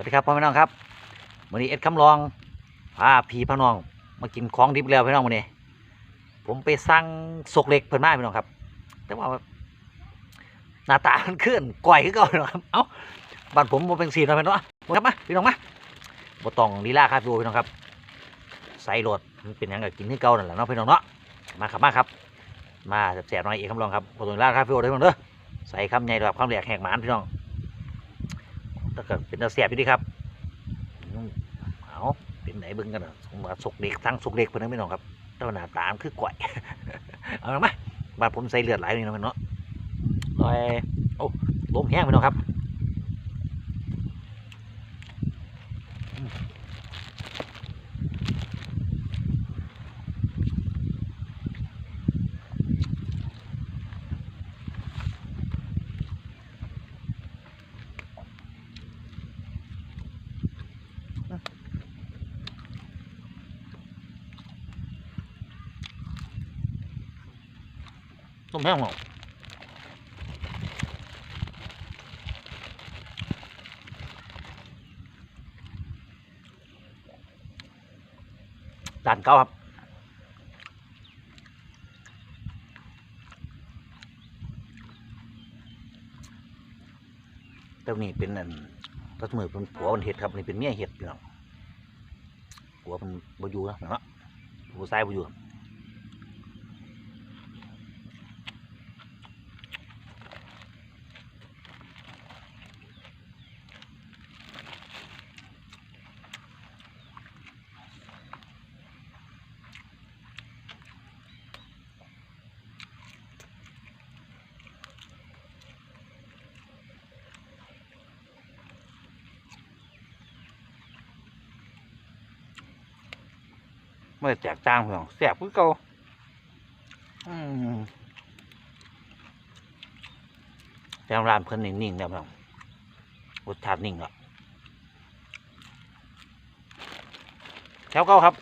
วัสดีครับพ่อแม่น้องครับวันนี้เอ็ดคำลองพาพี่พ่อน้อง มากินของดิบแล้วพี่น้องวันนี้ ผมไปสั่งสกเล็กเพิ่นมาพี่น้องครับ แต่ว่าหน้าตามันขึ้นก่อยขึ้นก่อนนะครับเอ้าบ้านผมมันเป็นสีนะพี่น้องครับมาพี่น้องมาบตองลีลาคาฟิโอพี่น้องครับใส่รถมันเป็นยังกับกินที่เก่านั่นแหละเนาะพี่น้องเนาะมาครับมาครับ มาแสบๆหน่อยเอกคำลองครับบตองลีลาคาฟิโอเด้อพี่น้องเด้อใส่คำใหญ่แบบคำแหลกแหกหมานพี่น้อง ถ้าเกิดเป็นตาเสียบอยู่ดีครับเอาเป็นไหนบึ้งกันอะผมว่าสุกเด็กทั้งสุกเด็กเพื่อนไม่น้องครับเจ้าหน้าตามคือก่อยเอาละมาบาดผมใส่เลือดไหลนี่นาะพี่เนาะลอยโอ้ลมแห้งไปน้องครับ ลมแห้งหรอด่านเก้าครับเจ้านี่เป็นอันตัสมือเป็นผัวมันเห็ดครับนี่เป็นเมียเห็ดพี่น้องผัวมันบอยู่นะเนาะผัวซ้ายบอยู่ ครับไม่ได้แจกจ้างเพียงแสบคือเก่าอืมแต่ร้านเพิ่นนิ่งๆเนี่ยเพียงรสชาตินิ่งอะแถวเก่าครับ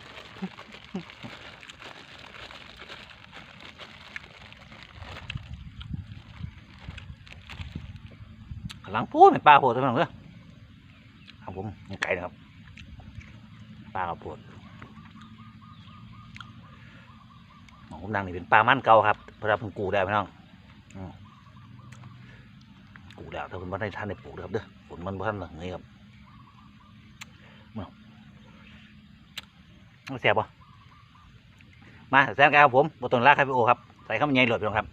กำลังพูดเป็นปลาโพดใช่ไหมน้องเด้อครับผมยังไก่นะครับปลากระโพ ของผมดังนี่เป็นปลามันเก่าครับเพราะเราเพิ่งกูได้พี่น้องอกูแล้วถ้าคุณบ่ได้ท่านได้ปลูกนะครับเด้อฝนมันบ่ทันหลังนี้ครับมาเอาแซ่บปะมาแซมกันครับผมบต้นลากครับพี่โอครับ ใส่ข้าวมันใหญ่หลดไปลงครับ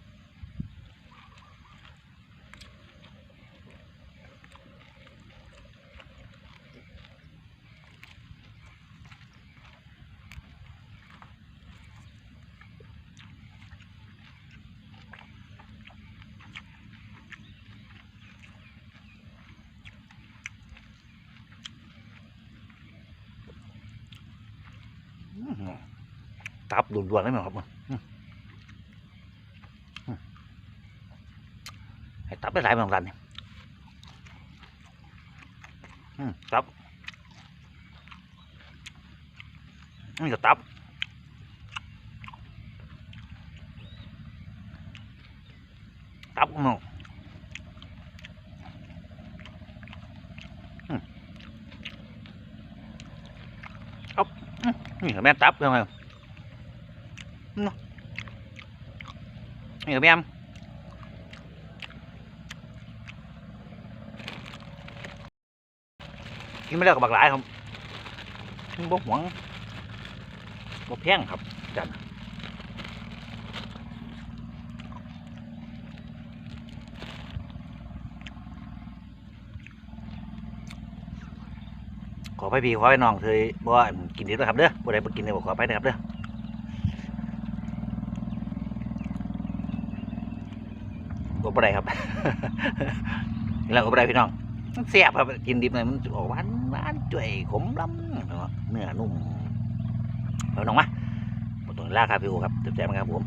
ตับด่วนๆเลยมั้งครับมอืมให้ตับได้หลายเหมือนกันนี่ตับนี่ก็ตับตับมั้งอืมเอาอืม นี่แม่ตับใช่ไหมอืมนี่ก็แม่นกินไม่ได้กับบักหลายครับบกหวงบกแพงครับจัน ขอไปพี่ขอไปน้องเคยบ่ว่ากินดีด้วยครับเด้อบ่ได้บ่กินเลยบ่ขอไปนะครับเด้อบ่บ่ได้ครับนี่แหละก็บ่ได้พี่น้องมันแซ่บครับกินดิบหน่อยมันออกหวานหวานจ่วยขมลำเนื้อนุ่มเอาน้องมาบ่ต้องลาครับพี่โอครับแซ่บๆครับผม